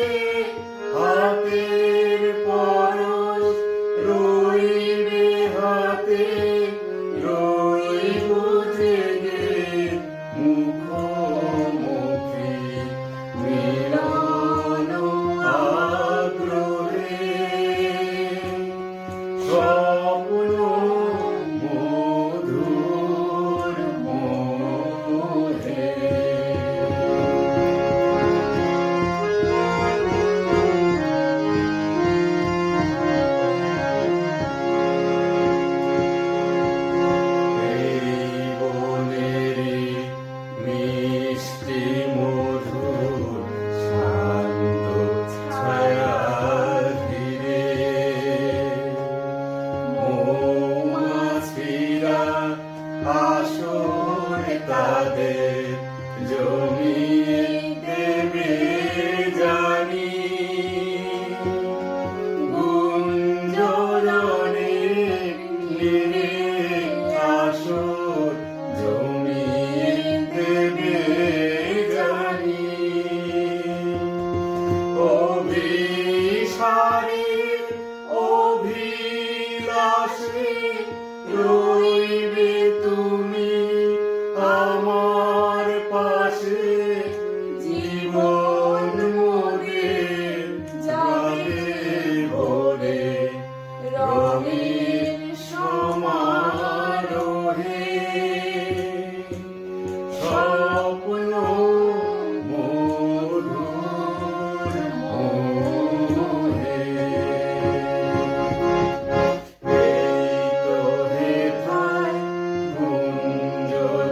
Holy আসুন তাদের জমিয়ে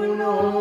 কোনো